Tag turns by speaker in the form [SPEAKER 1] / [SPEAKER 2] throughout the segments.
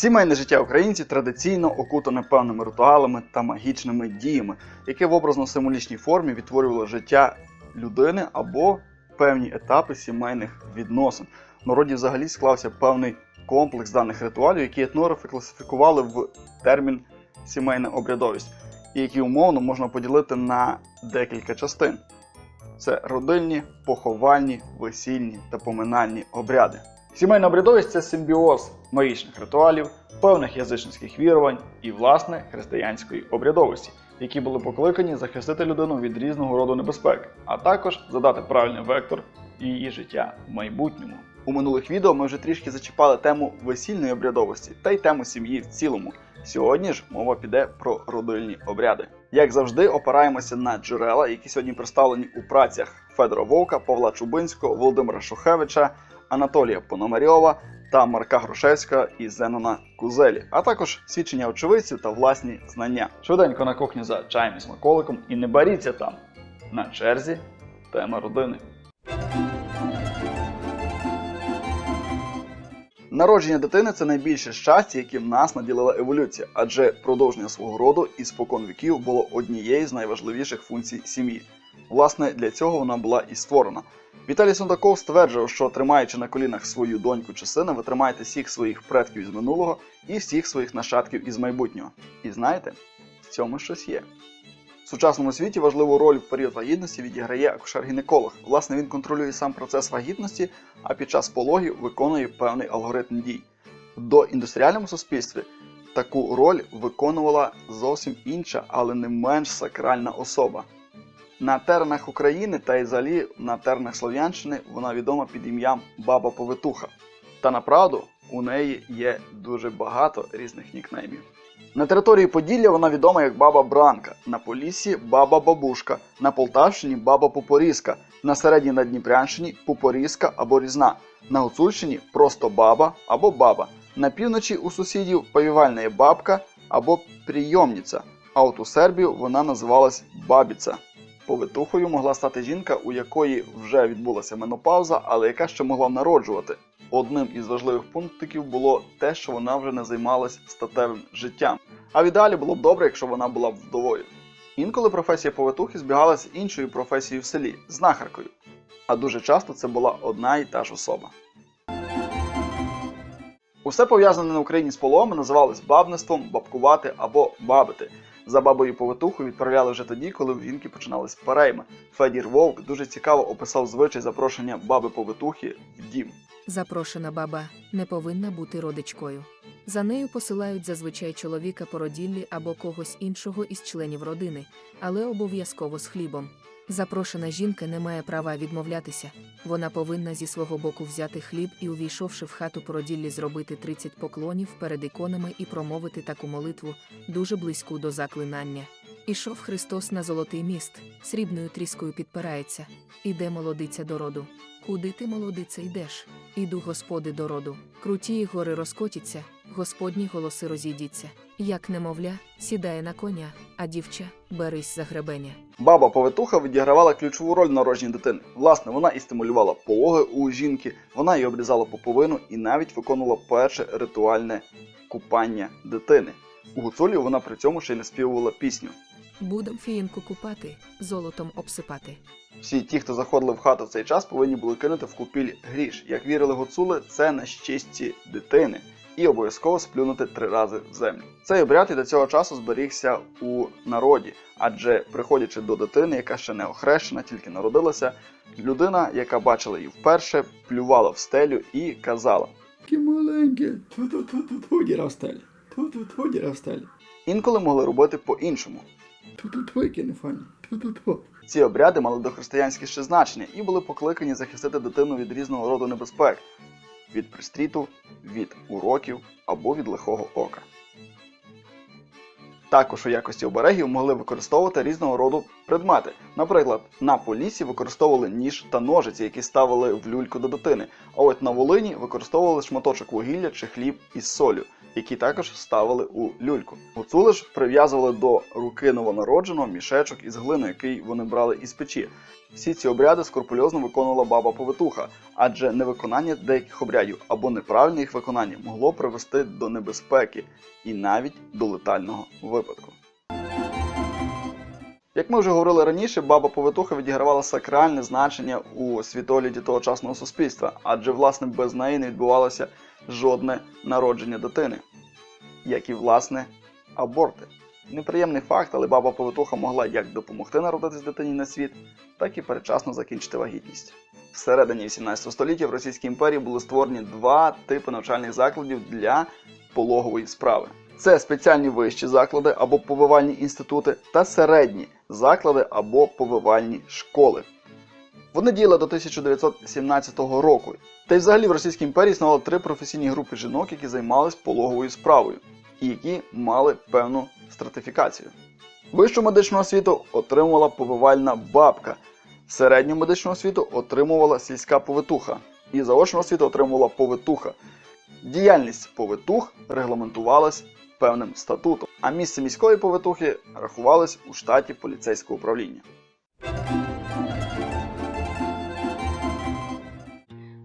[SPEAKER 1] Сімейне життя українців традиційно окутане певними ритуалами та магічними діями, які в образно-символічній формі відтворювали життя людини або певні етапи сімейних відносин. В народі взагалі склався певний комплекс даних ритуалів, які етнографи класифікували в термін сімейна обрядовість, і які умовно можна поділити на декілька частин: це родинні, поховальні, весільні та поминальні обряди. Сімейна обрядовість це симбіоз магічних ритуалів, певних язичницьких вірувань і, власне, християнської обрядовості, які були покликані захистити людину від різного роду небезпек, а також задати правильний вектор її життя в майбутньому. У минулих відео ми вже трішки зачіпали тему весільної обрядовості та й тему сім'ї в цілому. Сьогодні ж мова піде про родильні обряди. Як завжди, опираємося на джерела, які сьогодні представлені у працях Федора Вовка, Павла Чубинського, Володимира Шухевича, Анатолія Пономарьова та Марка Грушевського і Зенона Кузелі, а також свідчення очевидців та власні знання. Швиденько на кухню за чаєм і смаколиком і не баріться там. На черзі тема родини. Народження дитини це найбільше щастя, яким нас наділила еволюція, адже продовження свого роду і спокон віків було однією з найважливіших функцій сім'ї. Власне, для цього вона була і створена. Віталій Сундаков стверджував, що тримаючи на колінах свою доньку чи сина, ви тримаєте всіх своїх предків із минулого і всіх своїх нащадків із майбутнього. І знаєте, в цьому щось є. В сучасному світі важливу роль в період вагітності відіграє акушер-гінеколог. Власне, він контролює сам процес вагітності, а під час пологів виконує певний алгоритм дій. В доіндустріальному суспільстві таку роль виконувала зовсім інша, але не менш сакральна особа. На теренах України та й взагалі на теренах Слов'янщини вона відома під ім'ям Баба Повитуха. Та направду у неї є дуже багато різних нікнеймів. На території Поділля вона відома як Баба Бранка, на Поліссі Баба Бабушка, на Полтавщині Баба Попорізка, на середній Надніпрянщині Попорізка або Різна, на Гуцульщині просто баба або баба. На півночі у сусідів повівальна є бабка або прийомниця, а от у Сербію вона називалась Бабіця. Повитухою могла стати жінка, у якої вже відбулася менопауза, але яка ще могла народжувати. Одним із важливих пунктиків було те, що вона вже не займалась статевим життям. А в ідеалі було б добре, якщо вона була вдовою. Інколи професія повитухи збігалася з іншою професією в селі знахаркою. А дуже часто це була одна і та ж особа. Усе пов'язане на Україні з поломи називалось бабництвом, бабкувати або бабити. За бабою повитуху відправляли вже тоді, коли в жінки починались перейми. Федір Вовк дуже цікаво описав звичай запрошення баби повитухи в дім.
[SPEAKER 2] Запрошена баба не повинна бути родичкою. За нею посилають зазвичай чоловіка породіллі або когось іншого із членів родини, але обов'язково з хлібом. Запрошена жінка не має права відмовлятися. Вона повинна зі свого боку взяти хліб і, увійшовши в хату породіллі, зробити 30 поклонів перед іконами і промовити таку молитву, дуже близьку до заклинання. Ішов Христос на золотий міст, срібною тріскою підпирається. Іде молодиця до роду. Куди ти, молодице, йдеш? Іду, господи, до роду. Круті гори розкотяться, господні голоси розійдіться. Як немовля, сідає на коня, а дівча берись за гребеня.
[SPEAKER 1] Баба повитуха відігравала ключову роль в дитини. Власне, вона і стимулювала пологи у жінки, вона і обрізала поповину і навіть виконувала перше ритуальне купання дитини. У гуцулі вона при цьому ще й наспівувала пісню.
[SPEAKER 2] Будем фіїнку купати, золотом обсипати.
[SPEAKER 1] Всі ті, хто заходили в хату в цей час, повинні були кинути в купіль гріш. Як вірили гуцули, це на щасті дитини. І обов'язково сплюнути три рази в землю. Цей обряд і до цього часу зберігся у народі, адже приходячи до дитини, яка ще не охрещена, тільки народилася, людина, яка бачила її вперше, плювала в стелю і казала:
[SPEAKER 3] Такі маленькі. Ту-ту-ту-ту, діра в стелі. Ту-ту-ту, діра в стелі.
[SPEAKER 1] інколи могли робити по-іншому.
[SPEAKER 3] Ту-ту-ту, які не фані. Ту-ту-ту.
[SPEAKER 1] Ці обряди мали дохристиянське ще значення і були покликані захистити дитину від різного роду небезпек від пристріту, від уроків або від лихого ока. Також у якості оберегів могли використовувати різного роду предмети. Наприклад, на Поліссі використовували ніж та ножиці, які ставили в люльку до дитини. А от на Волині використовували шматочок вугілля чи хліб із солью, які також ставили у люльку. Гуцули ж прив'язували до руки новонародженого мішечок із глини, який вони брали із печі. Всі ці обряди скрупульозно виконувала баба повитуха, адже невиконання деяких обрядів або неправильне їх виконання могло привести до небезпеки і навіть до летального випадку. Як ми вже говорили раніше, баба повитуха відігравала сакральне значення у світогляді тогочасного суспільства, адже власне без неї не відбувалося жодне народження дитини, як і власне аборти. Неприємний факт, але баба повитуха могла як допомогти народитись дитині на світ, так і передчасно закінчити вагітність. Всередині 18 століття в Російській імперії були створені два типи навчальних закладів для пологової справи. Це спеціальні вищі заклади або повивальні інститути та середні заклади або повивальні школи. Вони діяли до 1917 року. Та й взагалі в Російській імперії існувало три професійні групи жінок, які займались пологовою справою і які мали певну стратифікацію. Вищу медичну освіту отримувала повивальна бабка, середню медичну освіту отримувала сільська повитуха, і заочну освіту отримувала повитуха. Діяльність повитух регламентувалась певним статутом, а місце міської повитухи рахувалось у штаті поліцейського управління.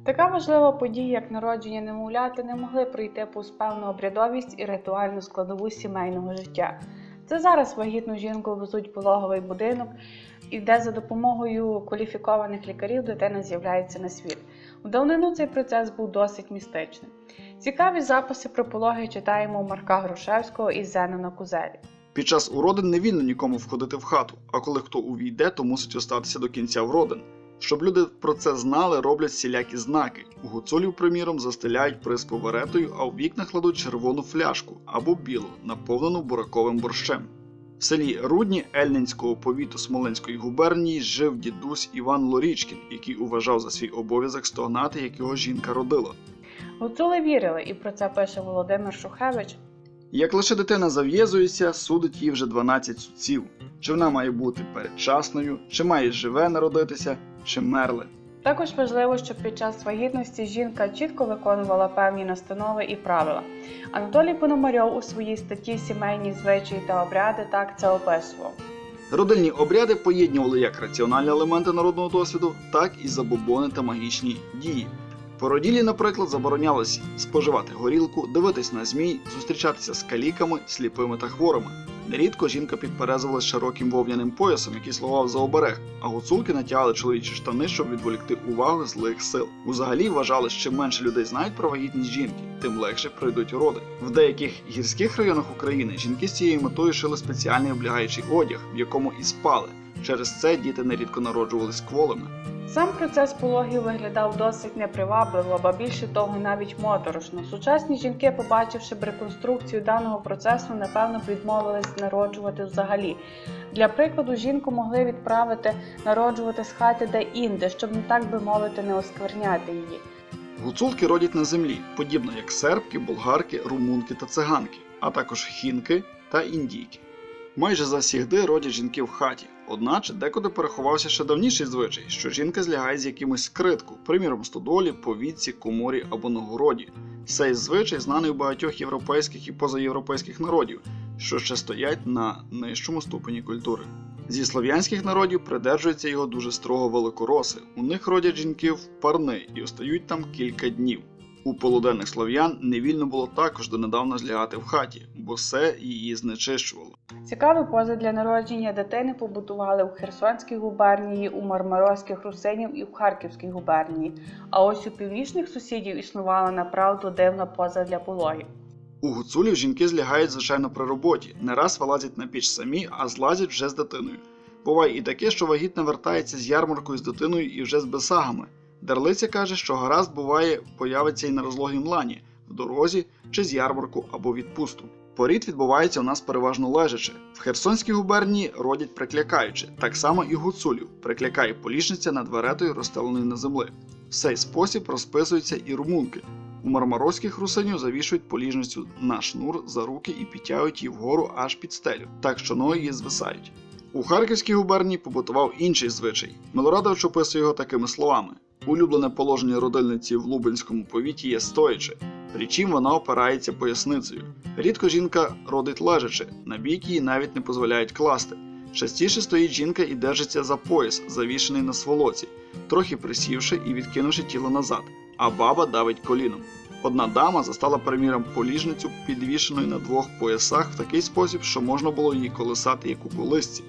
[SPEAKER 4] Така важлива подія, як народження немовляти, не могли пройти повз певну обрядовість і ритуальну складову сімейного життя. Це зараз вагітну жінку везуть в пологовий будинок, і де за допомогою кваліфікованих лікарів дитина з'являється на світ. У давнину цей процес був досить містичним. Цікаві записи про пологи читаємо у Марка Грушевського і Зенона Кузелі.
[SPEAKER 1] Під час уродин не вільно нікому входити в хату, а коли хто увійде, то мусить остатися до кінця вродин. Щоб люди про це знали, роблять всілякі знаки. У гуцулів, приміром, застеляють приспу варетою, а у вікна кладуть червону фляжку або білу, наповнену бураковим борщем. В селі Рудні Ельнинського повіту Смоленської губернії жив дідусь Іван Лорічкін, який уважав за свій обов'язок стогнати, як його жінка родила.
[SPEAKER 4] Гуцули вірили, і про це пише Володимир Шухевич.
[SPEAKER 1] Як лише дитина зав'єзується, судить їй вже 12 судців. Чи вона має бути передчасною, чи має живе народитися, чи мерле.
[SPEAKER 4] Також важливо, щоб під час вагітності жінка чітко виконувала певні настанови і правила. Анатолій Пономарьов у своїй статті Сімейні звичаї та обряди так це описував.
[SPEAKER 1] Родильні обряди поєднували як раціональні елементи народного досвіду, так і забобони та магічні дії. Породілі, наприклад, заборонялось споживати горілку, дивитись на змій, зустрічатися з каліками, сліпими та хворими. Нерідко жінка підперезувалась широким вовняним поясом, який слугував за оберег, а гуцулки натягали чоловічі штани, щоб відволікти увагу злих сил. Узагалі вважали, що чим менше людей знають про вагітність жінки, тим легше пройдуть роди. В деяких гірських районах України жінки з цією метою шили спеціальний облягаючий одяг, в якому і спали. Через це діти нерідко народжувались кволими.
[SPEAKER 4] Сам процес пологів виглядав досить непривабливо, ба більше того, навіть моторошно. Сучасні жінки, побачивши б реконструкцію даного процесу, напевно відмовились народжувати взагалі. Для прикладу, жінку могли відправити народжувати з хати де інде, щоб не так би мовити не оскверняти її.
[SPEAKER 1] Гуцулки родять на землі, подібно як сербки, болгарки, румунки та циганки, а також хінки та індійки. Майже завсігди родять жінки в хаті, одначе декуди переховався ще давніший звичай, що жінка злягає з якимось скритку, приміром стодолі, повітці, коморі або на городі. Цей звичай знаний у багатьох європейських і позаєвропейських народів, що ще стоять на нижчому ступені культури. Зі слов'янських народів придержуються його дуже строго великороси. У них родять жінки в парни і остають там кілька днів. У полуденних слов'ян невільно було також донедавна злягати в хаті, бо все її знечищувало.
[SPEAKER 4] Цікаві пози для народження дитини побудували в Херсонській губернії, у Мармаровських русинів і в Харківській губернії. А ось у північних сусідів існувала направду дивна поза для пологів.
[SPEAKER 1] У гуцулів жінки злягають звичайно при роботі, не раз вилазять на піч самі, а злазять вже з дитиною. Буває і таке, що вагітна вертається з ярмаркою з дитиною і вже з бесагами. Дерлиця каже, що гаразд буває появиться і на розлогім лані, в дорозі чи з ярмарку або відпусту. Порід відбувається у нас переважно лежачи. В Херсонській губернії родять приклякаючи, так само і гуцулів. Приклякає полішниця над веретою, розстеленою на землі. В цей спосіб розписуються і румунки. У мармаровських русинів завішують поліжницю на шнур за руки і підтягують її вгору аж під стелю, так що ноги її звисають. У Харківській губернії побутував інший звичай. Милорадович описує його такими словами: улюблене положення родильниці в Лубенському повіті є стоячи, причим вона опирається поясницею. Рідко жінка родить лежачи, на бік її навіть не дозволяють класти. Частіше стоїть жінка і держиться за пояс, завішений на сволоці, трохи присівши і відкинувши тіло назад, а баба давить коліном. Одна дама застала приміром поліжницю, підвішеною на двох поясах в такий спосіб, що можна було її колисати як у колисці.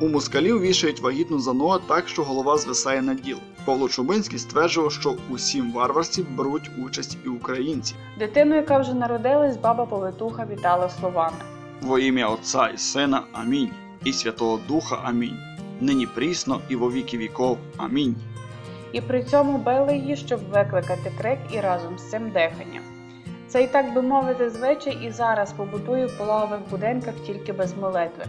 [SPEAKER 1] У москалів вішають вагітну за ноги так, що голова звисає на діл. Павло Чубинський стверджував, що у сім варварстві беруть участь і українці.
[SPEAKER 4] Дитину, яка вже народилась, баба повитуха вітала словами.
[SPEAKER 1] Во ім'я Отця і Сина Амінь, і Святого Духа Амінь. Нині прісно і во віки віков. Амінь.
[SPEAKER 4] І при цьому били її, щоб викликати крик і разом з цим дихання. Цей, так би мовити, звичай і зараз побутує в пологових будинках тільки без молитви.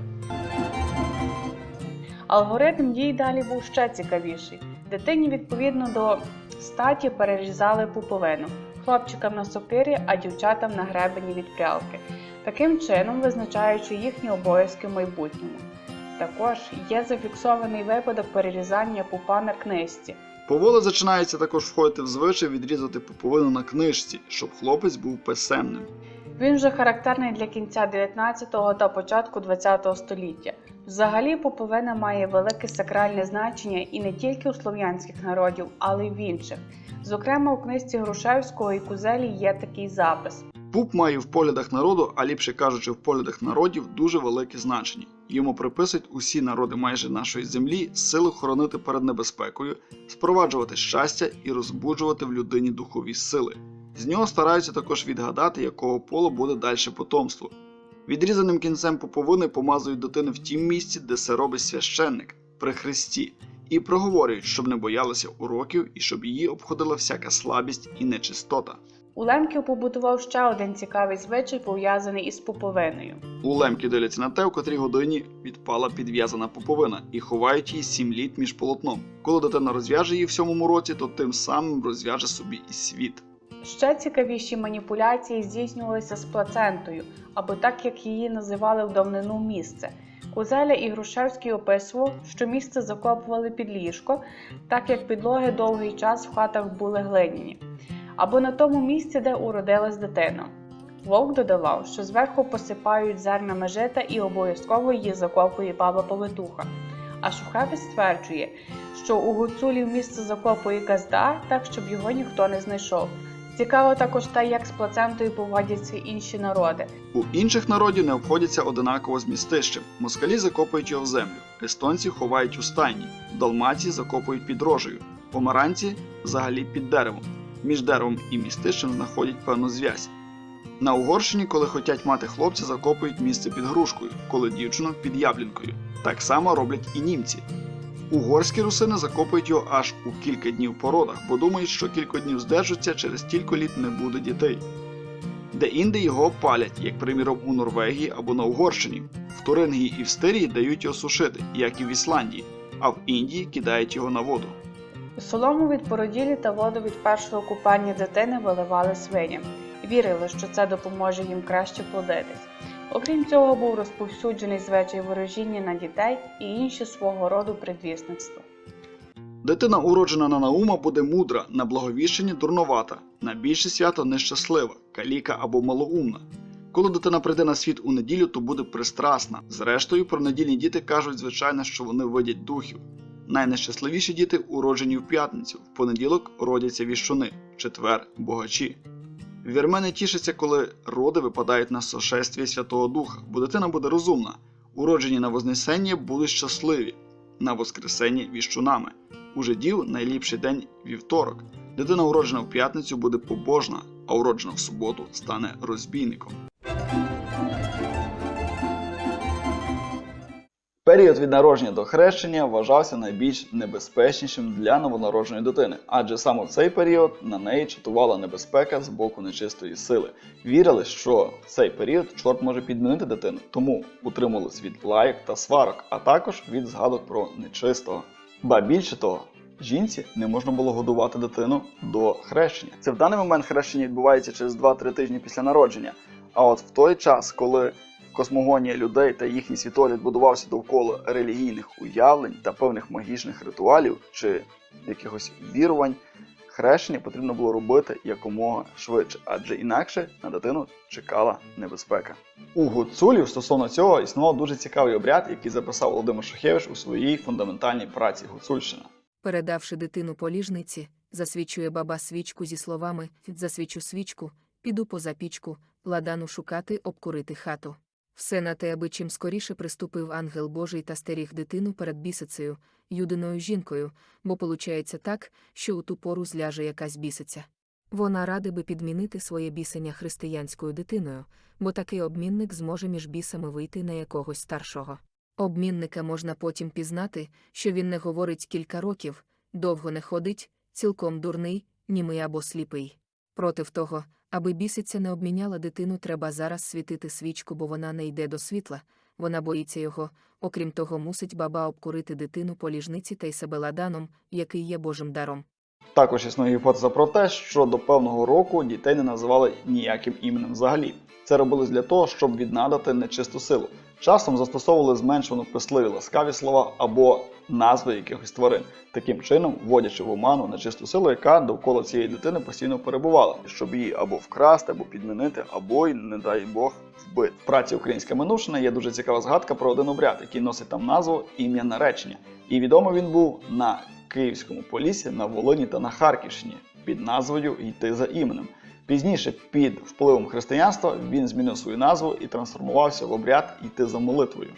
[SPEAKER 4] Алгоритм дій далі був ще цікавіший. Дитині відповідно до статі перерізали пуповину, хлопчикам на сокирі, а дівчатам на гребені від прялки, таким чином визначаючи їхні обов'язки в майбутньому. Також є зафіксований випадок перерізання пупа на книжці.
[SPEAKER 1] Поволі зачинається також входити в звичай відрізати пуповину на книжці, щоб хлопець був писемним.
[SPEAKER 4] Він вже характерний для кінця 19 та початку 20 століття. Взагалі, поповина має велике сакральне значення і не тільки у слов'янських народів, але й в інших. Зокрема, у книжці Грушевського і Кузелі є такий запис.
[SPEAKER 1] Пуп має в поглядах народу, а ліпше кажучи, в поглядах народів дуже велике значення. Йому приписують усі народи майже нашої землі сили хоронити перед небезпекою, спроваджувати щастя і розбуджувати в людині духові сили. З нього стараються також відгадати, якого полу буде далі потомство. Відрізаним кінцем поповини помазують дитину в тім місці, де це робить священник при Христі, і проговорюють, щоб не боялася уроків і щоб її обходила всяка слабість і нечистота.
[SPEAKER 4] У Лемків побутував ще один цікавий звичай, пов'язаний із пуповиною.
[SPEAKER 1] У лемки дивляться на те, в котрій годині відпала підв'язана поповина, і ховають її сім літ між полотном. Коли дитина розв'яже її в сьомому році, то тим самим розв'яже собі і світ.
[SPEAKER 4] Ще цікавіші маніпуляції здійснювалися з плацентою, або так як її називали в давнину місце. Кузеля і Грушевський описував, що місце закопували під ліжко, так як підлоги довгий час в хатах були глиняні, або на тому місці, де уродилась дитина. Вовк додавав, що зверху посипають зернами жита і обов'язково її закопує баба повитуха. А Шухевич стверджує, що у гуцулів місце закопує газда, так щоб його ніхто не знайшов. Цікаво також те, як з плацентою поводяться інші народи.
[SPEAKER 1] У інших народів не обходяться одинаково з містищем. Москалі закопують його в землю, естонці ховають у стайні, далмаці закопують під рожею, помаранці взагалі під деревом. Між деревом і містищем знаходять певну зв'язь. На Угорщині, коли хотять мати хлопця, закопують місце під грушкою, коли дівчину під яблінкою. Так само роблять і німці. Угорські русини закопують його аж у кілька днів по родах, бо думають, що кілька днів здержаться, через кілька літ не буде дітей. Де інде його палять, як приміром у Норвегії або на Угорщині. В Турингії і в Стирії дають його сушити, як і в Ісландії, а в Індії кидають його на воду.
[SPEAKER 4] Солому від породілі та воду від першого купання дитини виливали свиням. Вірили, що це допоможе їм краще плодитись. Окрім цього, був розповсюджений звичай ворожіння на дітей і інші свого роду предвісництва.
[SPEAKER 1] Дитина, уроджена на Наума, буде мудра, на благовіщенні дурновата, на більше свято нещаслива, каліка або малоумна. Коли дитина прийде на світ у неділю, то буде пристрасна. Зрештою, про недільні діти кажуть, звичайно, що вони видять духів. Найнещасливіші діти уроджені в п'ятницю, в понеділок родяться віщуни, в четвер богачі. Вірмени тішаться, коли роди випадають на сошестві Святого Духа, бо дитина буде розумна. Уроджені на Вознесенні будуть щасливі, на Воскресенні віщунами. У жидів найліпший день вівторок. Дитина, уроджена в п'ятницю, буде побожна, а уроджена в суботу стане розбійником. Період від народження до хрещення вважався найбільш небезпечнішим для новонародженої дитини, адже саме в цей період на неї чатувала небезпека з боку нечистої сили. Вірили, що в цей період чорт може підмінити дитину, тому утримувались від лайок та сварок, а також від згадок про нечистого. Ба більше того, жінці не можна було годувати дитину до хрещення. Це в даний момент хрещення відбувається через 2-3 тижні після народження. А от в той час, коли Космогонія людей та їхній світогляд будувався довкола релігійних уявлень та певних магічних ритуалів чи якихось вірувань, хрещення потрібно було робити якомога швидше, адже інакше на дитину чекала небезпека. У гуцулів стосовно цього існував дуже цікавий обряд, який записав Володимир Шухевич у своїй фундаментальній праці Гуцульщина.
[SPEAKER 2] Передавши дитину поліжниці, засвічує баба свічку зі словами Засвічу свічку, піду поза пічку, ладану шукати, обкурити хату. Все на те, аби чим скоріше приступив ангел Божий та стеріг дитину перед бісицею, юдиною жінкою, бо получається так, що у ту пору зляже якась бісиця. Вона ради би підмінити своє бісення християнською дитиною, бо такий обмінник зможе між бісами вийти на якогось старшого. Обмінника можна потім пізнати, що він не говорить кілька років, довго не ходить, цілком дурний, німий або сліпий. Против того, аби бісиця не обміняла дитину, треба зараз світити свічку, бо вона не йде до світла, вона боїться його, окрім того, мусить баба обкурити дитину по ліжниці та й себе ладаном, який є Божим даром.
[SPEAKER 1] Також існує гіпотеза про те, що до певного року дітей не називали ніяким іменем взагалі. Це робилось для того, щоб віднадати нечисту силу. Часом застосовували зменшувано писливі ласкаві слова або назви якихось тварин, таким чином вводячи в оману нечисту силу, яка довкола цієї дитини постійно перебувала, щоб її або вкрасти, або підмінити, або й, не дай Бог, вбити. В праці Українська минувшина є дуже цікава згадка про один обряд, який носить там назву ім'я наречення. І відомий він був на Київському Поліссі, на Волині та на Харківщині під назвою Йти за іменем. Пізніше, під впливом християнства, він змінив свою назву і трансформувався в обряд Йти за молитвою.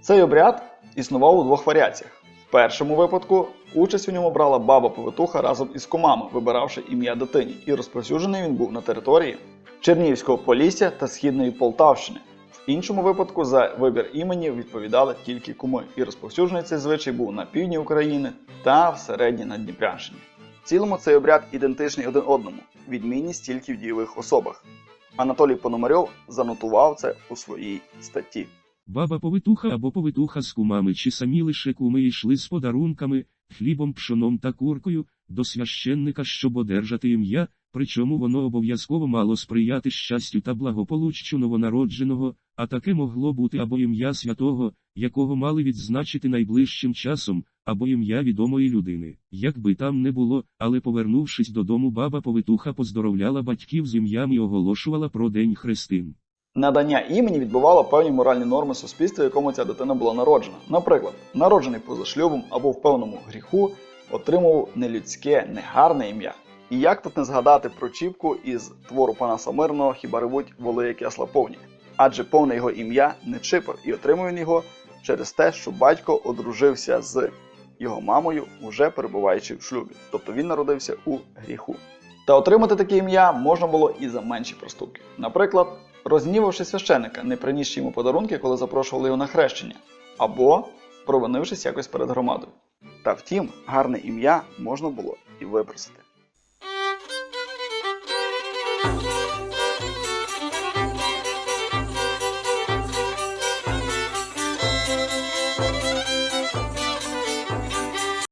[SPEAKER 1] Цей обряд існував у двох варіаціях. В першому випадку участь у ньому брала баба-повитуха разом із комами, вибиравши ім'я дитині, і розповсюджений він був на території Чернігівського Полісся та Східної Полтавщини. В іншому випадку за вибір імені відповідали тільки куми, і розповсюджений цей звичай був на півдні України та в середній Надніпрянщині. В цілому цей обряд ідентичний один одному, відмінність тільки в дієвих особах. Анатолій Пономарьов занотував це у своїй статті.
[SPEAKER 5] Баба повитуха або повитуха з кумами чи самі лише куми йшли з подарунками, хлібом, пшоном та куркою, до священника, щоб одержати ім'я, причому воно обов'язково мало сприяти щастю та благополуччю новонародженого, а таке могло бути або ім'я святого, якого мали відзначити найближчим часом, або ім'я відомої людини. Як би там не було, але повернувшись додому, баба повитуха поздоровляла батьків з ім'ям і оголошувала про День Христин.
[SPEAKER 1] Надання імені відбувало певні моральні норми суспільства, якому ця дитина була народжена. Наприклад, народжений поза шлюбом або в певному гріху отримував нелюдське, негарне ім'я. І як тут не згадати про Чіпку із твору Панаса Мирного хіба ревуть воли, як ясла повні? Адже повне його ім'я не Чипор, і отримав він його через те, що батько одружився з його мамою, уже перебуваючи в шлюбі. Тобто він народився у гріху. Та отримати таке ім'я можна було і за менші проступки. Наприклад, рознівавши священика, не принісши йому подарунки, коли запрошували його на хрещення, або провинившись якось перед громадою. Та втім, гарне ім'я можна було і випросити.